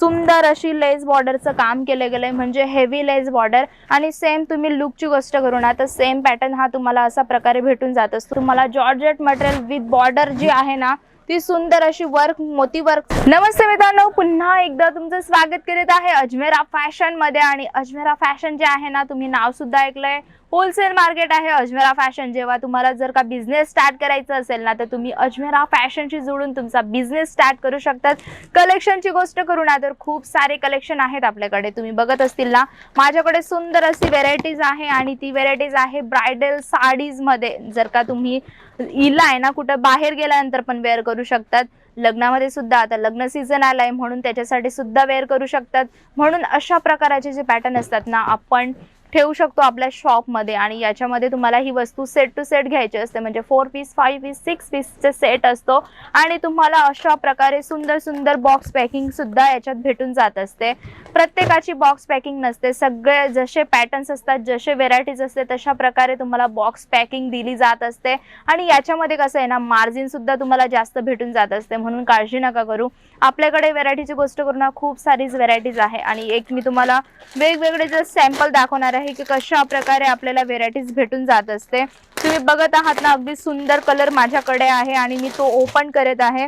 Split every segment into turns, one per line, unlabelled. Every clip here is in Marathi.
सुंदर अशी लेस बॉर्डरचं काम केलं गेलंय म्हणजे हेवी लेस बॉर्डर आणि सेम तुम्ही लुकची गोष्ट करू ना तर सेम पॅटर्न हा तुम्हाला असा प्रकारे भेटून जात असतो. तुम्हाला जॉर्जेट मटेरियल विथ बॉर्डर जी आहे ना ती सुंदर अशी वर्क मोती वर्क नमस्ते मित्रांनो पुन्हा एकदा तुमचं स्वागत करीत आहे अजमेरा फॅशनमध्ये आणि अजमेरा फॅशन जे आहे ना तुम्ही नाव सुद्धा ऐकलंय. होलसेल मार्केट आहे अजमेरा फॅशन जेव्हा तुम्हाला जर का बिझनेस स्टार्ट करायचा असेल ना तर तुम्ही अजमेरा फॅशनशी जोडून तुमचा बिझनेस स्टार्ट करू शकतात. कलेक्शनची गोष्ट करू ना तर खूप सारे कलेक्शन आहेत आपल्याकडे. तुम्ही बघत असतील ना माझ्याकडे सुंदर अशी व्हेरायटीज आहे आणि ती व्हेरायटीज आहे ब्रायडल साडीजमध्ये जर का तुम्ही इला आहे ना कुठं बाहेर गेल्यानंतर पण वेअर करू शकतात. लग्नामध्ये सुद्धा आता लग्न सीझन आलाय म्हणून त्याच्यासाठी सुद्धा वेअर करू शकतात. म्हणून अशा प्रकारचे जे पॅटर्न असतात ना आपण ठेवू शकतो आपल्या शॉपमध्ये आणि याच्यामध्ये तुम्हाला ही वस्तू सेट टू सेट घ्यायची असते. म्हणजे four piece five piece six पीसचे set असतो. आणि तुम्हाला अशा प्रकारे सुंदर सुंदर बॉक्स पॅकिंगसुद्धा याच्यात भेटून जात असते. प्रत्येकाची बॉक्स पॅकिंग नसते. सगळे जसे पॅटर्न्स असतात जसे व्हेरायटीज असते तशा प्रकारे तुम्हाला बॉक्स पॅकिंग दिली जात असते. आणि याच्यामध्ये कसं आहे ना मार्जिनसुद्धा तुम्हाला जास्त भेटून जात असते. म्हणून काळजी नका करू. आपल्याकडे व्हेरायटीची गोष्ट करू ना खूप सारीच व्हेरायटीज आहे. आणि एक मी तुम्हाला वेगवेगळे जर सॅम्पल दाखवणार आहे की कशा प्रकारे आपल्याला व्हेरायटीज भेटून जात असते. तुम्ही बघत आहात ना अगदी सुंदर कलर माझ्याकडे आहे आणि मी तो ओपन करत आहे.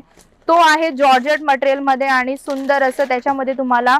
तो आहे जॉर्जेट मटेरियलमध्ये आणि सुंदर असं त्याच्यामध्ये तुम्हाला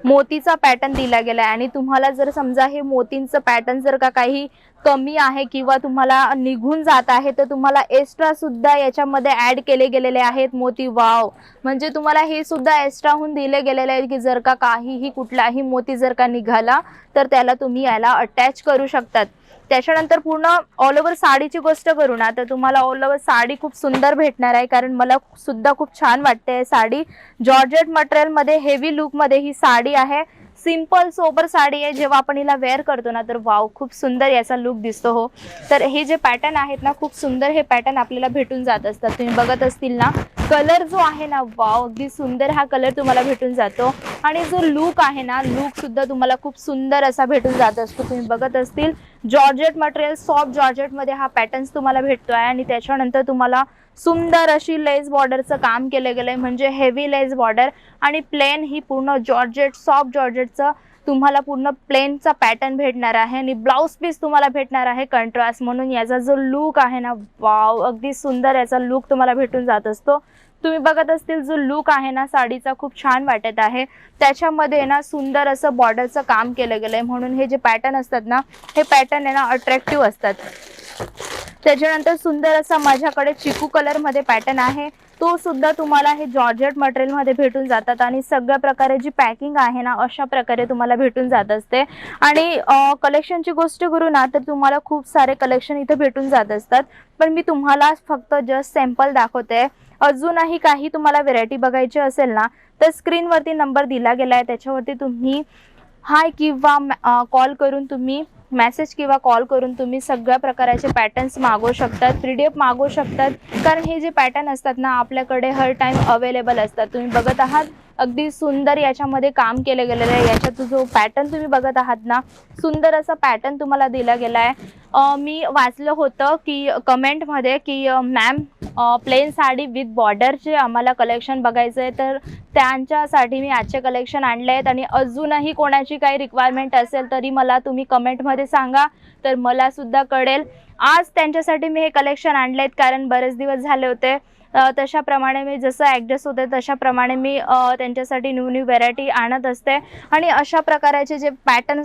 मोतीचा पॅटर्न दिला गेला आहे आणि तुम्हाला जर समजा हे मोतींचं पॅटर्न जर का काही कमी आहे किंवा तुम्हाला निघून जात आहे तर तुम्हाला एक्स्ट्रा सुद्धा याच्यामध्ये ऍड केले गेलेले आहेत मोती वाव. म्हणजे तुम्हाला हे सुद्धा एक्स्ट्राहून दिले गेलेले आहे की जर का काहीही कुठलाही मोती जर का निघाला तर त्याला तुम्ही याला अटॅच करू शकतात. त्याच्यानंतर पूर्ण ऑल ओव्हर साडीची गोष्ट करू ना तर तुम्हाला ऑल ओव्हर साडी खूप सुंदर भेटणार आहे कारण मला सुद्धा खूप छान वाटते आहे साडी. जॉर्जेट मटेरियलमध्ये हेवी लुकमध्ये ही साडी आहे. सिंपल सोबर साडी आहे जेव्हा आपण हिला वेअर करतो ना तर वाव खूप सुंदर याचा लुक दिसतो हो. तर हे जे पॅटर्न आहेत ना खूप सुंदर हे पॅटर्न आपल्याला भेटून जात असतात. तुम्ही बघत असतील ना कलर जो आहे ना वाव अगदी सुंदर हा कलर तुम्हाला भेटून जातो. आणि जो लुक आहे ना लुक सुद्धा तुम्हाला खूप सुंदर असा भेटून जात असतो. तुम्ही बघत असतील जॉर्जेट मटेरियल सॉफ्ट जॉर्जेटमध्ये हा पॅटर्न्स तुम्हाला भेटतो आहे आणि त्याच्यानंतर तुम्हाला सुंदर अशी लेस बॉर्डरचं काम केलं गेलंय. म्हणजे हेवी लेस बॉर्डर आणि प्लेन ही पूर्ण जॉर्जेट सॉफ्ट जॉर्जेटचं तुम्हाला पूर्ण प्लेनचा पॅटर्न भेटणार आहे आणि ब्लाऊज पीस तुम्हाला भेटणार आहे कंट्रास्ट म्हणून. याचा जो लुक आहे ना वाव अगदी सुंदर याचा लुक तुम्हाला भेटून जात असतो. तुम्ही बघत असतील जो लुक आहे ना साडीचा खूप छान वाटत आहे. त्याच्यामध्ये ना सुंदर असं बॉर्डरचं काम केलं गेलंय. म्हणून हे जे पॅटर्न असतात ना हे पॅटर्न आहे ना अट्रॅक्टिव्ह असतात. त्याच्यानंतर सुंदर असा माझ्याकडे चिकू कलरमध्ये पॅटर्न आहे. तो सुद्धा तुम्हाला हे जॉर्जेट मटेरियलमध्ये भेटून जातात आणि सगळ्या प्रकारे जी पॅकिंग आहे ना अशा प्रकारे तुम्हाला भेटून जात असते. आणि कलेक्शनची गोष्ट करू ना तर तुम्हाला खूप सारे कलेक्शन इथे भेटून जात असतात. पण मी तुम्हाला फक्त जस्ट सॅम्पल दाखवते. अजूनही काही तुम्हाला व्हेरायटी बघायची असेल ना तर स्क्रीनवरती नंबर दिला गेला आहे त्याच्यावरती तुम्ही हाय किंवा कॉल करून तुम्ही मेसेज किंवा कॉल करून तुम्ही सगळ्या प्रकाराचे पॅटर्न्स मागवू शकतात पी डी एफ मागवू शकतात. कारण हे जे पॅटर्न असतात ना आपल्याकडे हर टाईम अवेलेबल असतात. तुम्ही बघत आहात? अगदी सुंदर याच्यामध्ये काम केलं गेलेलं आहे. याच्यात जो पॅटर्न तुम्ही बघत आहात ना सुंदर असा पॅटर्न तुम्हाला दिला गेला आहे. मी वाचलं होतं की कमेंटमध्ये की मॅम प्लेन साडी विथ बॉर्डरचे आम्हाला कलेक्शन बघायचं आहे. तर त्यांच्यासाठी मी आजचे कलेक्शन आणले आहेत आणि अजूनही कोणाची काही रिक्वायरमेंट असेल तरी मला तुम्ही कमेंटमध्ये सांगा. तर मला सुद्धा कळेल. आज त्यांच्यासाठी मी हे कलेक्शन आणले आहेत कारण बरेच दिवस झाले होते. तशाप्रमाणे मी जसं ॲडजस्ट होते तशाप्रमाणे मी त्यांच्यासाठी न्यू न्यू व्हेरायटी आणत असते. आणि अशा प्रकारचे जे पॅटर्न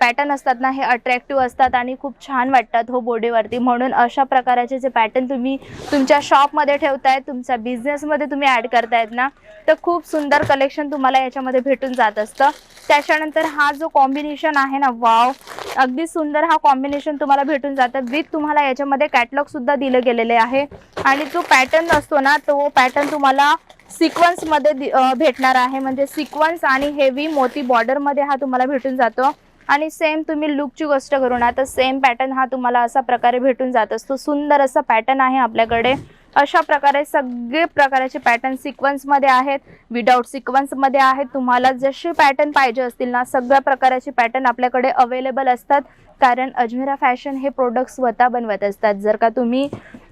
पॅटर्न असतात ना हे अट्रॅक्टिव्ह असतात आणि खूप छान वाटतात हो बॉडीवरती. म्हणून अशा प्रकारचे जे पॅटर्न तुम्ही तुमच्या शॉपमध्ये ठेवतायत तुमच्या बिझनेसमध्ये तुम्ही ॲड करतायत ना तर खूप सुंदर कलेक्शन तुम्हाला याच्यामध्ये भेटून जात असतं. त्याच्यानंतर हा जो कॉम्बिनेशन आहे ना वाव! अगदी सुंदर हा कॉम्बिनेशन तुम्हाला भेटून जातं. विथ तुम्हाला याच्यामध्ये कॅटलॉग सुद्धा दिलं गेलेले आहे. आणि जो पॅटर्न असतो ना तो पॅटर्न तुम्हाला सिक्वन्समध्ये भेटणार आहे. म्हणजे सिक्वन्स आणि हेवी मोती बॉर्डरमध्ये हा तुम्हाला भेटून जातो. आणि सेम तुम्ही लुकची गोष्ट करू ना तर सेम पॅटर्न हा तुम्हाला असा प्रकारे भेटून जात असतो. सुंदर असा पॅटर्न आहे आपल्याकडे. अशा प्रकारे सगळे प्रकारचे पॅटर्न सिक्वन्समध्ये आहेत. विदाऊट सिक्वन्समध्ये आहेत. तुम्हाला जसे पॅटर्न पाहिजे असतील ना सगळ्या प्रकारचे पॅटर्न आपल्याकडे अवेलेबल असतात. कारण अजमेरा फॅशन हे प्रोडक्ट स्वतः बनवत असतात. जर का तुम्ही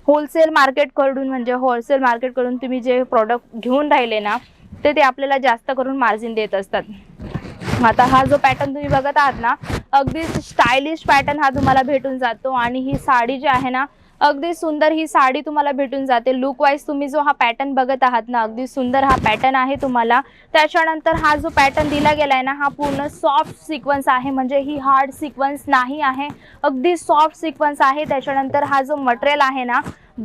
होलसेल मार्केटकडून म्हणजे होलसेल मार्केटकडून तुम्ही जे प्रॉडक्ट घेऊन राहिले ना ते ते आपल्याला जास्त करून मार्जिन देत असतात. आता हा जो पॅटर्न तुम्ही बघत आहात ना अगदी स्टायलिश पॅटर्न हा तुम्हाला भेटून जातो आणि ही साडी जी आहे ना अगदी सुंदर ही साडी तुम्हाला भेटून जाते. लुक वाईज तुम्ही जो हा पॅटर्न बघत आहात ना अगदी सुंदर हा पॅटर्न आहे तुम्हाला. त्याच्यानंतर हा जो पॅटर्न दिला गेलाय ना हा पूर्ण सॉफ्ट सिक्वन्स आहे. म्हणजे ही हार्ड सिक्वन्स नाही आहे. अगदी सॉफ्ट सिक्वन्स आहे. त्याच्यानंतर हा जो मटेरियल आहे ना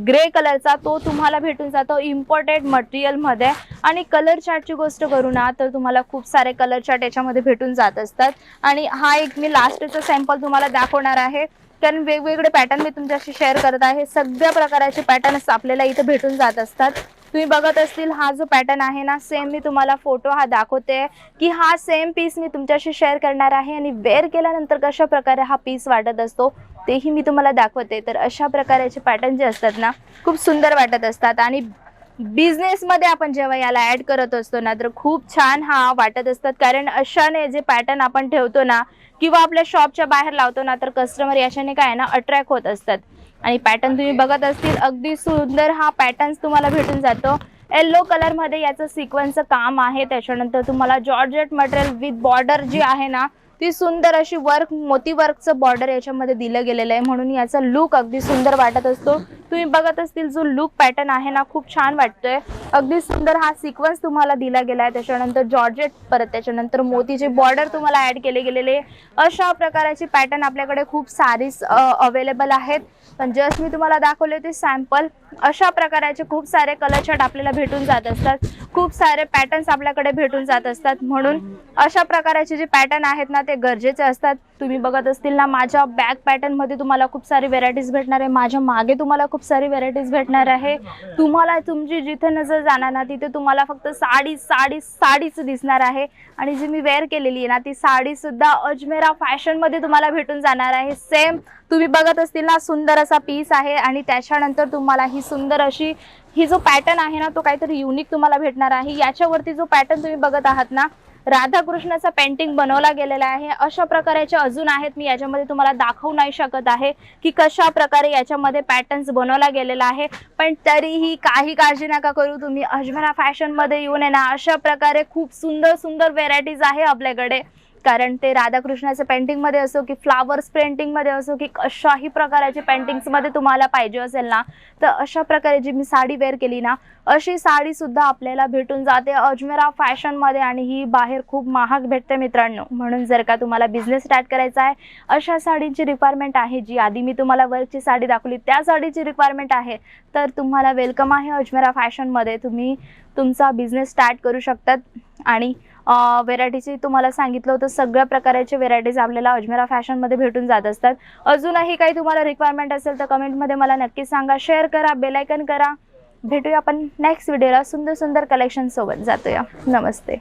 ग्रे कलरचा तो तुम्हाला भेटून जातो इम्पॉर्टेड मटेरियलमध्ये आणि कलर चार्टची गोष्ट करू ना तर तुम्हाला खूप सारे कलर चार्ट याच्यामध्ये भेटून जात असतात. आणि हा एक मी लास्टचा सॅम्पल तुम्हाला दाखवणार आहे. कारण वेगवेगळे पॅटर्न मी तुमच्याशी शेअर करत आहे. सगळ्या प्रकारचे पॅटर्न्स आपल्याला इथं भेटून जात असतात. तुम्ही बघत असतील हा जो पॅटर्न आहे ना सेम मी तुम्हाला फोटो हा दाखवते की हा सेम पीस मी तुमच्याशी शेअर करणार आहे आणि वेअर केल्यानंतर कशा प्रकारे हा पीस वाटत असतो तेही मी तुम्हाला दाखवते. तर अशा प्रकारचे पॅटर्न जे असतात ना खूप सुंदर वाटत असतात आणि बिझनेसमध्ये आपण जेव्हा याला ॲड करत असतो ना तर खूप छान हा वाटत असतात. कारण अशाने जे पॅटर्न आपण ठेवतो ना किंवा आपल्या शॉपच्या बाहेर लावतो ना तर कस्टमर याच्याने काय ना अट्रॅक्ट होत असतात. आणि पॅटर्न तुम्ही बघत असतील अगदी सुंदर हा पॅटर्न तुम्हाला भेटून जातो. येल्लो कलरमध्ये याचं सिक्वन्सचं काम आहे. त्याच्यानंतर तुम्हाला जॉर्जेट मटेरियल विथ बॉर्डर जी आहे ना ती सुंदर अशी वर्क मोती वर्कचं बॉर्डर याच्यामध्ये दिलं गेलेलं आहे. म्हणून याचा लुक अगदी सुंदर वाटत असतो. तुम्ही बघत असतील जो लुक पॅटर्न आहे ना खूप छान वाटतोय. अगदी सुंदर हा सिक्वन्स तुम्हाला दिला गेला आहे त्याच्यानंतर जॉर्जेट परत त्याच्यानंतर मोतीचे बॉर्डर तुम्हाला ऍड केले गेलेले. अशा प्रकारचे पॅटर्न आपल्याकडे खूप सारीच अवेलेबल आहेत. पण जस्ट मी तुम्हाला दाखवले होते सॅम्पल अशा प्रकारचे खूप सारे कलर शर्ट आपल्याला भेटून जात असतात. खूप सारे पॅटर्न्स आपल्याकडे भेटून जात असतात. म्हणून अशा प्रकारचे जे पॅटर्न आहेत ना ते ते गरजेचे असतात. तुम्ही बघत असतील ना माझ्या बॅक पॅटर्नमध्ये तुम्हाला खूप सारी व्हेरायटीज भेटणार आहे. माझ्या मागे तुम्हाला खूप सारी व्हेरायटीज भेटणार आहे. तुम्हाला तुमची जिथे नजर जाणार ना तिथे तुम्हाला फक्त साडी साडी साडीच दिसणार आहे. आणि जी मी वेअर केलेली आहे ना ती साडीसुद्धा अजमेरा फॅशनमध्ये तुम्हाला भेटून जाणार आहे. सेम तुम्ही बघत असतील ना सुंदर असा पीस आहे. आणि त्याच्यानंतर तुम्हाला ही सुंदर अशी ही जो पॅटर्न आहे ना तो काहीतरी युनिक तुम्हाला भेटणार आहे. याच्यावरती जो पॅटर्न तुम्ही बघत आहात ना राधाकृष्णाचा पेंटिंग बनवला गेलेला आहे. अशा प्रकारचे अजून आहेत. मी याच्यामध्ये तुम्हाला दाखवू नाही शकत आहे की कशा प्रकारे याच्यामध्ये पॅटर्न्स बनवला गेलेला आहे. पण तरीही काही काळजी नका करू. तुम्ही अजमेरा फॅशनमध्ये येऊन आहे ना अशा प्रकारे खूप सुंदर सुंदर व्हेरायटीज आहे आपल्याकडे. कारण ते राधाकृष्णाच्या पेंटिंगमध्ये असो की फ्लावर्स पेंटिंगमध्ये असो की कशाही प्रकाराचे पेंटिंग्समध्ये तुम्हाला पाहिजे असेल ना तर अशा प्रकारे जी मी साडी वेअर केली ना अशी साडी सुद्धा आपल्याला भेटून जाते अजमेरा फॅशनमध्ये आणि ही बाहेर खूप महाग भेटते मित्रांनो. म्हणून जर का तुम्हाला बिझनेस स्टार्ट करायचा आहे अशा साडीची रिक्वायरमेंट आहे जी आधी मी तुम्हाला वर्कची साडी दाखवली त्या साडीची रिक्वायरमेंट आहे तर तुम्हाला वेलकम आहे अजमेरा फॅशनमध्ये तुम्ही तुमचा बिझनेस स्टार्ट करू शकतात आणि व्हेरायटीची तुम्हाला सांगितलं होतं. सगळ्या प्रकारचे व्हेरायटीज आपल्याला अजमेरा फॅशनमध्ये भेटून जात असतात. अजूनही काही तुम्हाला रिक्वायरमेंट असेल तर कमेंटमध्ये मला नक्की सांगा. शेअर करा बेलायकन करा. भेटूया आपण नेक्स्ट व्हिडिओला सुंदर सुंदर कलेक्शनसोबत जातोया. नमस्ते.